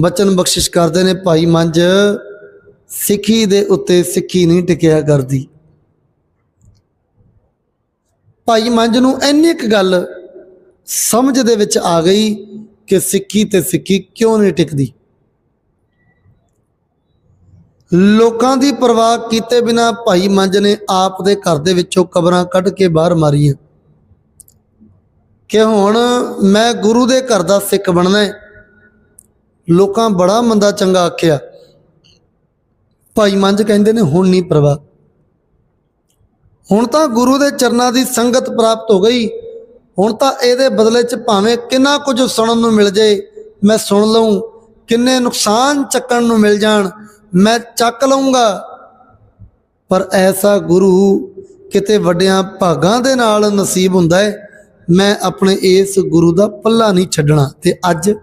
ਬਚਨ ਬਖਸ਼ਿਸ਼ ਕਰਦੇ ਨੇ ਭਾਈ ਮੰਜ ਸਿੱਖੀ ਦੇ ਉੱਤੇ ਸਿੱਖੀ ਨਹੀਂ ਟਿਕਿਆ ਕਰਦੀ। ਭਾਈ ਮੰਜ ਨੂੰ ਇੰਨੀ ਇੱਕ ਗੱਲ ਸਮਝ ਦੇ ਵਿੱਚ ਆ ਗਈ ਕਿ ਸਿੱਖੀ ਤੇ ਸਿੱਖੀ ਕਿਉਂ ਨਹੀਂ ਟਿਕਦੀ। ਲੋਕਾਂ ਦੀ ਪਰਵਾਹ ਕੀਤੇ ਬਿਨਾ ਭਾਈ ਮੰਜ ਨੇ ਆਪ ਦੇ ਘਰ ਦੇ ਵਿੱਚੋਂ ਕਬਰਾਂ ਕੱਢ ਕੇ ਬਾਹਰ ਮਾਰੀਆਂ। ਕਿ ਹੁਣ ਮੈਂ ਗੁਰੂ ਦੇ ਘਰ ਦਾ ਸਿੱਖ ਬਣਨਾ ਹੈ। ਲੋਕਾਂ ਬੜਾ ਮੰਦਾ ਚੰਗਾ ਆਖਿਆ। ਭਾਈ ਮੰਝ ਕਹਿੰਦੇ ਨੇ, ਹੁਣ ਨਹੀਂ ਪਰਵਾਹ। ਹੁਣ ਤਾਂ ਗੁਰੂ ਦੇ ਚਰਨਾਂ ਦੀ ਸੰਗਤ ਪ੍ਰਾਪਤ ਹੋ ਗਈ। ਹੁਣ ਤਾਂ ਇਹਦੇ ਬਦਲੇ 'ਚ ਭਾਵੇਂ ਕਿੰਨਾ ਕੁਝ ਸੁਣਨ ਨੂੰ ਮਿਲ ਜੇ ਮੈਂ ਸੁਣ ਲਵਾਂ ਕਿੰਨੇ ਨੁਕਸਾਨ ਚੱਕਣ ਨੂੰ ਮਿਲ ਜਾਣ, ਮੈਂ ਚੱਕ ਲਵਾਂਗਾ ਪਰ ਐਸਾ ਗੁਰੂ ਕਿਤੇ ਵੱਡਿਆਂ ਭਾਗਾਂ ਦੇ ਨਾਲ ਨਸੀਬ ਹੁੰਦਾ ਹੈ ਮੈਂ ਆਪਣੇ ਇਸ ਗੁਰੂ ਦਾ ਪੱਲਾ ਨਹੀਂ ਛੱਡਣਾ। ਤੇ ਅੱਜ